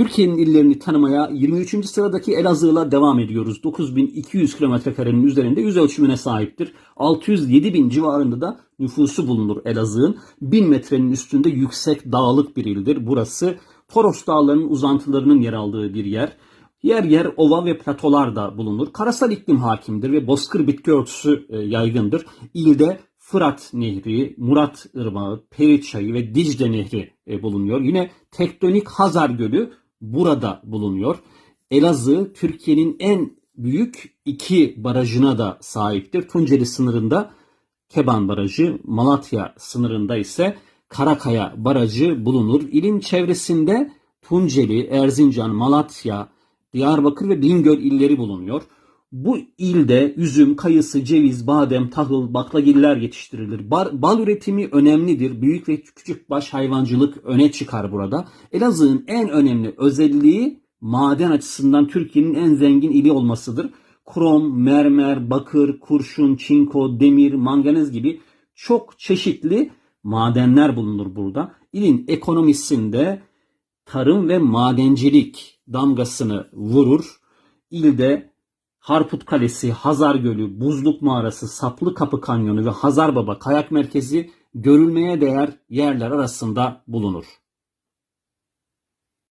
Türkiye'nin illerini tanımaya 23. sıradaki Elazığ'la devam ediyoruz. 9200 kilometrekarenin üzerinde yüz ölçümüne sahiptir. 607 bin civarında da nüfusu bulunur Elazığ'ın. 1000 metrenin üstünde yüksek dağlık bir ildir. Burası Toros Dağları'nın uzantılarının yer aldığı bir yer. Yer yer ova ve platolar da bulunur. Karasal iklim hakimdir ve bozkır bitki örtüsü e, yaygındır. İlde Fırat Nehri, Murat Irmağı, Peri Çayı ve Dicle Nehri e, bulunuyor. Yine tektonik Hazar Gölü burada bulunuyor. Elazığ Türkiye'nin en büyük iki barajına da sahiptir. Tunceli sınırında Keban Barajı, Malatya sınırında ise Karakaya Barajı bulunur. İlin çevresinde Tunceli, Erzincan, Malatya, Diyarbakır ve Bingöl illeri bulunuyor. Bu ilde üzüm, kayısı, ceviz, badem, tahıl, baklagiller yetiştirilir. Bar- bal üretimi önemlidir. Büyük ve küçük baş hayvancılık öne çıkar burada. Elazığ'ın en önemli özelliği maden açısından Türkiye'nin en zengin ili olmasıdır. Krom, mermer, bakır, kurşun, çinko, demir, manganez gibi çok çeşitli madenler bulunur burada. İlin ekonomisinde tarım ve madencilik damgasını vurur. İlde Harput Kalesi, Hazar Gölü, Buzluk Mağarası, Saplı Kapı Kanyonu ve Hazarbaba Kayak Merkezi görülmeye değer yerler arasında bulunur.